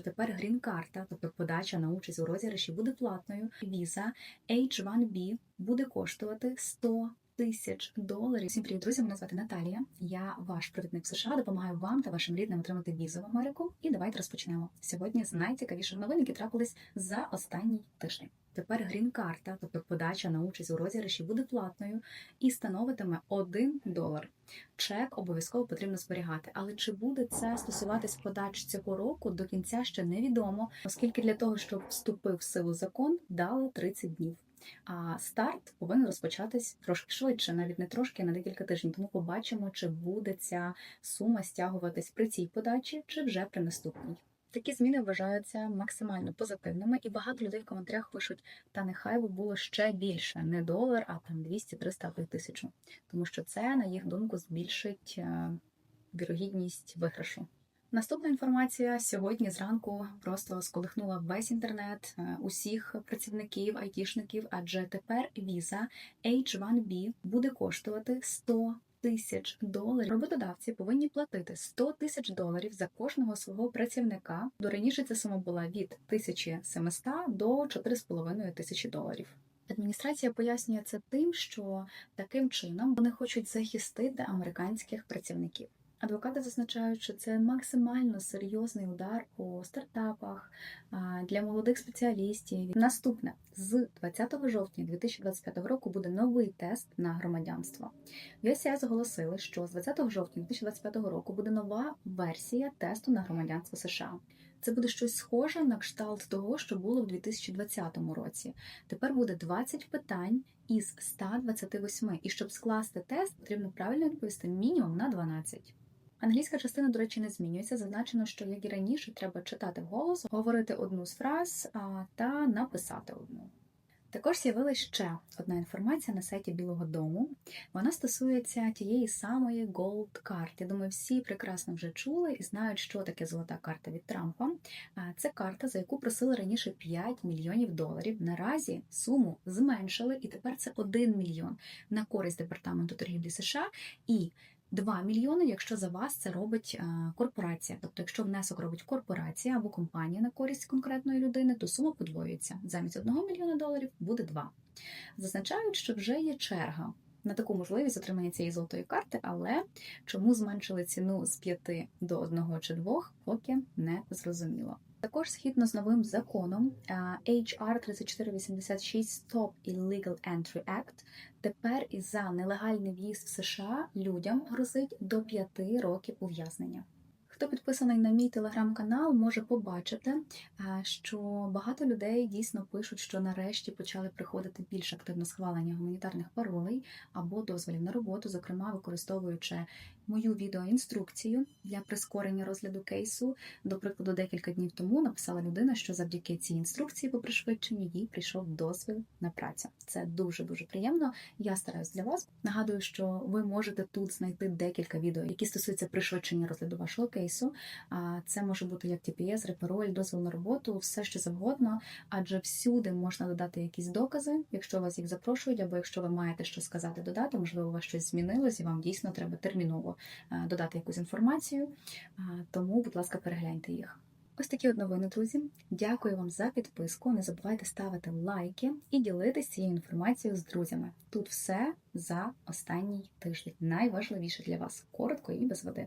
Тепер грін-карта, тобто подача на участь у розіграші, буде платною. Віза H1B буде коштувати 100 тисяч доларів. Всім привіт, друзі! Мене звати Наталія. Я ваш провідник в США. Допомагаю вам та вашим рідним отримати візу в Америку. І давайте розпочнемо. Сьогодні з найцікавіших новин, які трапились за останній тиждень. Тепер грін-карта, тобто подача на участь у розіграші, буде платною і становитиме 1 долар. Чек обов'язково потрібно зберігати. Але чи буде це стосуватись подач цього року, до кінця ще невідомо, оскільки для того, щоб вступив в силу закон, дали 30 днів. А старт повинен розпочатись трошки швидше, навіть не трошки, а на декілька тижнів. Тому побачимо, чи буде ця сума стягуватись при цій подачі, чи вже при наступній. Такі зміни вважаються максимально позитивними, і багато людей в коментарях пишуть: та нехай би було ще більше, не долар, а там 200, 300 або тисячу. Тому що це, на їх думку, збільшить е, вірогідність виграшу. Наступна інформація сьогодні зранку просто сколихнула весь інтернет, е, усіх працівників, айтішників, адже тепер віза H1B буде коштувати 100 тисяч доларів. Роботодавці повинні платити 100 тисяч доларів за кожного свого працівника. До раніше ця сума була від 1700 до 4,5 тисячі доларів. Адміністрація пояснює це тим, що таким чином вони хочуть захистити американських працівників. Адвокати зазначають, що це максимально серйозний удар по стартапах для молодих спеціалістів. Наступне з 20 жовтня 2025 року буде новий тест на громадянство. USCIS оголосили, що з 20 жовтня 2025 року буде нова версія тесту на громадянство США. Це буде щось схоже на кшталт того, що було в 2020 році. Тепер буде 20 питань із 128. І щоб скласти тест, потрібно правильно відповісти мінімум на 12. Англійська частина, до речі, не змінюється. Зазначено, що як і раніше, треба читати вголос, говорити одну з фраз та написати одну. Також з'явилася ще одна інформація на сайті Білого Дому. Вона стосується тієї самої Gold карт. Я думаю, всі прекрасно вже чули і знають, що таке золота карта від Трампа. Це карта, за яку просили раніше 5 мільйонів доларів. Наразі суму зменшили, і тепер це 1 мільйон на користь департаменту торгівлі США. І 2 мільйони, якщо за вас це робить е, корпорація. Тобто, якщо внесок робить корпорація або компанія на користь конкретної людини, то сума подвоюється. Замість 1 мільйона доларів буде 2. Зазначають, що вже є черга на таку можливість отримання цієї золотої карти, але чому зменшили ціну з 5 до 1 чи 2, поки не зрозуміло. Також згідно з новим законом е, HR 3486 Stop Illegal Entry Act, тепер і за нелегальний в'їзд в США людям грозить до 5 років ув'язнення. Хто підписаний на мій телеграм-канал, може побачити, е, що багато людей дійсно пишуть, що нарешті почали приходити більш активно схвалення гуманітарних паролей або дозволів на роботу, зокрема використовуючи мою відеоінструкцію для прискорення розгляду кейсу. До прикладу, декілька днів тому написала людина, що завдяки цій інструкції по пришвидшенню їй прийшов дозвіл на працю. Це дуже дуже приємно. Я стараюсь для вас. Нагадую, що ви можете тут знайти декілька відео, які стосуються пришвидшення розгляду вашого кейсу. А це може бути як TPS, репероль, дозвіл на роботу, все що завгодно, адже всюди можна додати якісь докази, якщо вас їх запрошують, або якщо ви маєте що сказати додати, можливо, у вас щось змінилось, і вам дійсно треба терміново е, додати якусь інформацію. Тому, будь ласка, перегляньте їх. Ось такі от новини, друзі. Дякую вам за підписку. Не забувайте ставити лайки і ділитись цією інформацією з друзями. Тут все за останній тиждень. Найважливіше для вас коротко і без води.